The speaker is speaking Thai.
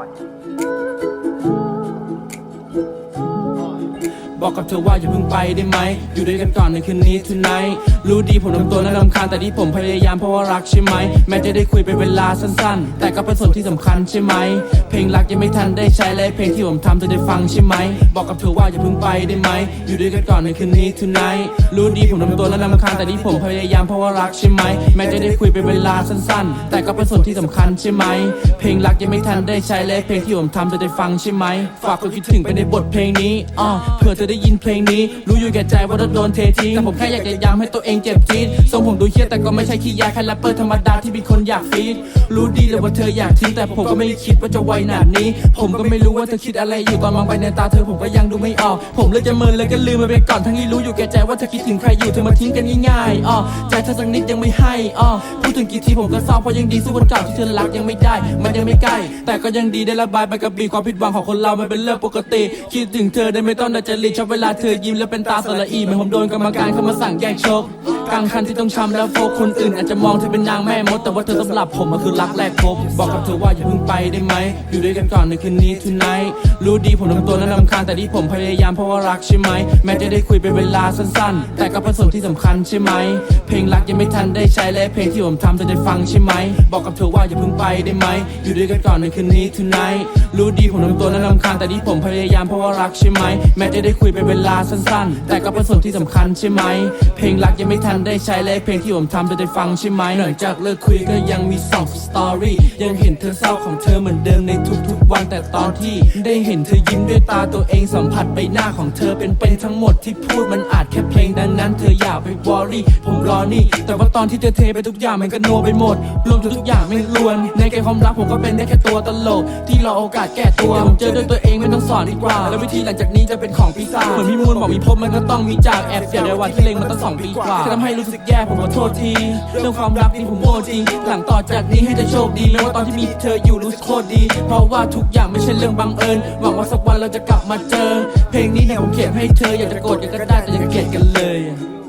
on. บอกกับเธอว่าอย่าเพิ่งไปได้ไหม อยู่ด้วยกันก่อนในคืนนี้ tonight รู้ดีผมทำตัวน่ารำคาญแต่ที่ผมพยายามเพราะว่ารักใช่ไหม แม้จะได้คุยเป็นเวลาสั้นๆ แต่ก็เป็นส่วนที่สำคัญใช่ไหม เพลงรักยังไม่ทันได้ใช้และเพลงที่ผมทำเธอได้ฟังใช่ไหม บอกกับเธอว่าอย่าเพิ่งไปได้ไหม อยู่ด้วยกันก่อนในคืนนี้ tonight รู้ดีผมทำตัวน่ารำคาญแต่ที่ผมพยายามเพราะว่ารักใช่ไหม แม้จะได้คุยเป็นเวลาสั้นๆ แต่ก็เป็นส่วนที่สำคัญใช่ไหม เพลงรักยังไม่ทันได้ใช้และเพลงที่ผมทำเธอได้ฟังใช่ไหม ฝากความคิดถึงไปในบทเพลงนี้อ่าเผื่อเธอได้ยินเพลงนี้ รู้อยู่แก่ใจว่าเราโดนเททิ้งแต่ผมแค่อยากจะย้ำให้ตัวเองเจ็บจี๊ดทรงผมดูเฮี้ยแต่ก็ไม่ใช่ขี้ยาแค่แรปเปอร์ธรรมดาที่มีคนอยากฟีดรู้ดีเลยว่าเธออยากทิ้งแต่ผมก็ไม่คิดว่าจะไวขนาดนี้ ผมก็ไม่รู้ว่าเธอคิดอะไรอยู่ตอนมองไปในตาเธอผมก็ยังดูไม่ออก ผมเลยจะเมินเลยก็ลืมมันไปก่อนทั้งที่รู้อยู่แก่ใจว่าเธอคิดถึงใครอยู่เธอมาทิ้งกันง่ายๆอ๋อใจเธอสักนิดยังไม่ให้อ๋อพูดถึงกี่ทีผมก็เศร้าเพราะยังดีสู้คนเก่าที่เธอรักยังไม่ได้ มันยังไม่ใกล้ แต่ก็ยังดีได้ระบายไปกับบีความผิดหวังของคนเรามันเป็นเรื่องปกติ คิดถึงเธอได้ไม่ต้องดัดจริตชอบเวลาเธอยิ้มแล้วเป็นตาสละอีเหมือนผมโดนกรรมการเข้ามาสั่งแยกชก กลางคันที่ต้องช้ำแล้วโฟกคนอื่น อาจจะมองเธอเป็นนางแม่มดแต่ว่าเธอสำหรับผมมันคือรักแรกพบ บอกกับเธอว่าอย่าเพิ่งไปได้ไหม อยู่ด้วยกันก่อนในคืนนี้ tonight รู้ดีผมทำตัวน่ารำคาญแต่ที่ผมพยายามเพราะว่ารักใช่ไหม แม้จะได้คุยเป็นเวลาสั้นๆ แต่ก็เป็นส่วนที่สำคัญใช่ไหม เพลงรักยังไม่ทันได้ใช้และเพลงที่ผมทำเธอได้ฟังใช่ไหม บอกกับเธอว่าอย่าเพิ่งไปได้ไหม อยู่ด้วยกันก่อนในคืนนี้ tonight รู้ดีผมทำตัวน่ารำคาญแต่ที่ผมพยายามเพราะว่ารักใช่ไหม แม้จะได้คุยเป็นเวลาสั้นๆ แต่ก็เป็นส่วนที่สำคัญใช่ไหม เพลงรักยังไม่ทันได้ใช้และเพลงที่ผมทำเธอได้ฟังใช่ไหมหลังจากเลิกคุยก็ยังมีสองสตอรี่ยังเห็นเธอเศร้าของเธอเหมือนเดิมในทุกๆวันแต่ตอนที่ ได้เห็นเธอยิ้มด้วยตาตัวเองสัมผัสใบหน้าของเธอเป็นเป็นทั้งหมดที่พูดมันอาจแค่เพลงดังนั้นเธออย่าไปวอรี่ผมรอนี่ แต่ว่าตอนที่เธอเทไปทุกอย่างมันก็โนไปหมด รวมถึงทุกอย่างไม่รวน ในเกมความรักผมก็เป็นได้แค่ตัวตลก ที่รอโอกาสแก้ตัวผมเจอด้วยตัวเองไม่ต้องสอนดีกว่า แล้ววิธีหลังจากนี้จะเป็นของปีศาจเหมือนมีมูลบอกมีพบมันก็ต้องมีจากแอบเสียในวันที่เลงมันตั้งสองปีกว่าจะทำให้รู้สึกแย่ผมขอโทษทีเรื่องความรักนี่ผมโง่จริงหลังต่อจากนี้ให้เธอโชคดีแม้ว่าตอนที่มีเธออยู่รู้สึกโคตรดี เพราะว่าทุกอย่างไม่ใช่เรื่องบังเอิญหวังว่าสักวันเราจะกลับมาเจอ เพลงนี้เนี่ยผมเขียนให้เธออยากจะโกรธอยากจะได้แต่อย่าเกลียดกันเลย